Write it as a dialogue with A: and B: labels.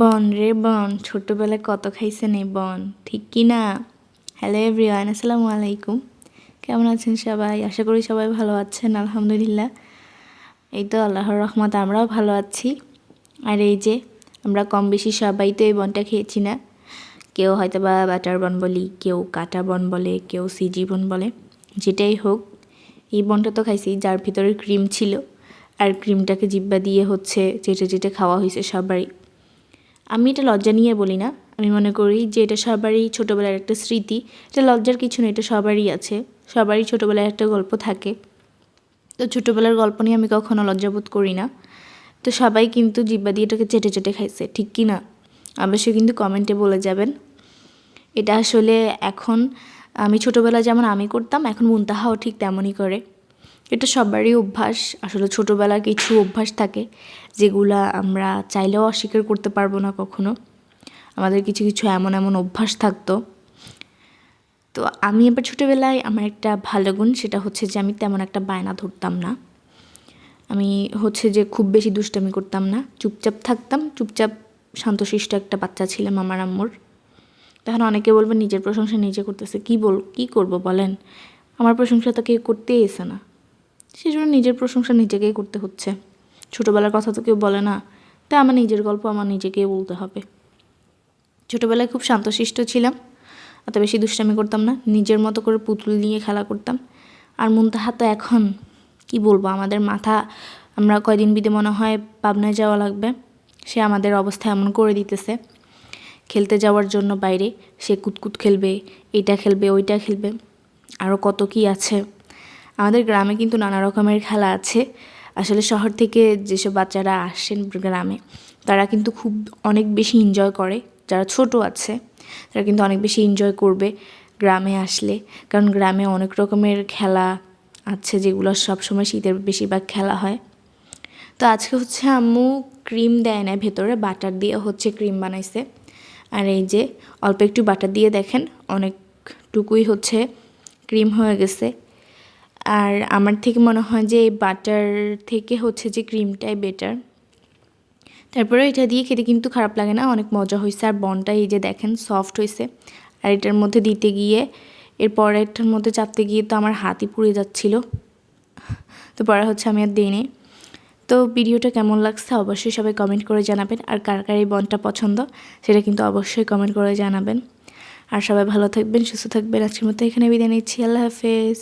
A: বন রে বন ছোট্টবেলায় কত খাইছেন এই বন? ঠিক কি না? হ্যালো এভরিওয়ান আসসালামু আলাইকুম। কেমন আছেন সবাই? আশা করি সবাই ভালো আছেন, আলহামদুলিল্লাহ। এই তো আল্লাহর রহমত আমরাও ভালো আছি। আর এই যে, আমরা কম বেশি সবাই তো এই বনটা খেয়েছি না। কেউ হয়তো বা বাটার বন বলি, কেউ কাটা বন বলে, কেউ সিজি বন বলে, যেটাই হোক। এই বনটা তো খাইছি, যার ভিতরে ক্রিম ছিল। আর ক্রিমটাকে জিব্বা দিয়ে হচ্ছে, চেটে চেটে খাওয়া হয়েছে সবারই। আমি এটা লজ্জা নিয়ে বলি না। আমি মনে করি যে এটা সবারই ছোটোবেলার একটা স্মৃতি। এটা লজ্জার কিছু নেই, এটা সবারই আছে। সবারই ছোটোবেলায় একটা গল্প থাকে। তো ছোটোবেলার গল্প নিয়ে আমি কখনো লজ্জাবোধ করি না। তো সবাই কিন্তু জিব্বা দিয়ে এটাকে চেটে চেটে খাইছে, ঠিক কি না? অবশ্যই কিন্তু কমেন্টে বলে যাবেন। এটা আসলে এখন আমি ছোটোবেলায় যেমন আমি করতাম, এখন মুনতাহাও ঠিক তেমনই করে। এটা সবারই অভ্যাস। আসলে ছোটোবেলার কিছু অভ্যাস থাকে যেগুলা আমরা চাইলেও অস্বীকার করতে পারব না কখনো। আমাদের কিছু কিছু এমন এমন অভ্যাস থাকতো। তো আমি এবার ছোটোবেলায় আমার একটা ভালো গুণ, সেটা হচ্ছে যে আমি তেমন একটা বায়না ধরতাম না। আমি হচ্ছে যে খুব বেশি দুষ্টামি করতাম না। চুপচাপ থাকতাম, চুপচাপ শান্তশিষ্ট একটা বাচ্চা ছিলাম আমার আম্মুর। তখন অনেকে বলবে, নিজের প্রশংসা নিজে করতেছে, কি বল, কি করব বলেন? আমার প্রশংসা তো কেউ করতেই এসে না। সেই জন্য নিজের প্রশংসা নিজেকেই করতে হচ্ছে। ছোটোবেলার কথা তো কেউ বলে না, তাই আমার নিজের গল্প আমার নিজেকেই বলতে হবে। ছোটোবেলায় খুব শান্তশিষ্ট ছিলাম অত বেশি দুষ্টামি করতাম না, নিজের মতো করে পুতুল নিয়ে খেলা করতাম। আর মুনতাহা তো এখন, কি বলব, আমাদের মাথা, আমরা কয়দিন বিদে মনে হয় পাবনায় যাওয়া লাগবে, সে আমাদের অবস্থা এমন করে দিতেছে। খেলতে যাওয়ার জন্য বাইরে, সে কুতকুত খেলবে, এটা খেলবে, ওইটা খেলবে আরও কত কি আছে। আমাদের গ্রামে কিন্তু নানা রকমের খেলা আছে। আসলে শহর থেকে যেসব বাচ্চারা আসেন গ্রামে, তারা কিন্তু খুব অনেক বেশি এনজয় করে। যারা ছোট আছে, তারা কিন্তু অনেক বেশি এনজয় করবে গ্রামে আসলে। কারণ গ্রামে অনেক রকমের খেলা আছে যেগুলো সবসময় শীতের বেশিরভাগ খেলা হয়। তো আজকে হচ্ছে আম্মু ক্রিম দেয় না ভেতরে বাটার দিয়ে হচ্ছে ক্রিম বানাইছে। আর এই যে অল্প একটু বাটার দিয়ে দেখেন, অনেকটুকুই হচ্ছে ক্রিম হয়ে গেছে। আর আমার থেকে মনে হয় যে বাটার থেকে হচ্ছে যে ক্রিমটাই বেটার তারপরে এটা দিয়ে খেতে কিন্তু খারাপ লাগে না, অনেক মজা হয়েছে আর বনটা এই যে দেখেন সফট হয়েছে আর এটার মধ্যে দিতে গিয়ে এর পরেরটার মধ্যে চাপতে গিয়ে তো আমার হাতই পুড়ে যাচ্ছিল। তো পরে হচ্ছে আমি আর দিই তো ভিডিওটা কেমন লাগছে অবশ্যই সবাই কমেন্ট করে জানাবেন। আর কার কার এই বনটা পছন্দ, সেটা কিন্তু অবশ্যই কমেন্ট করে জানাবেন। আর সবাই ভালো থাকবেন, সুস্থ থাকবেন। আজকের মতো এখানে বিদায় নিচ্ছি। আল্লাহ হাফেজ।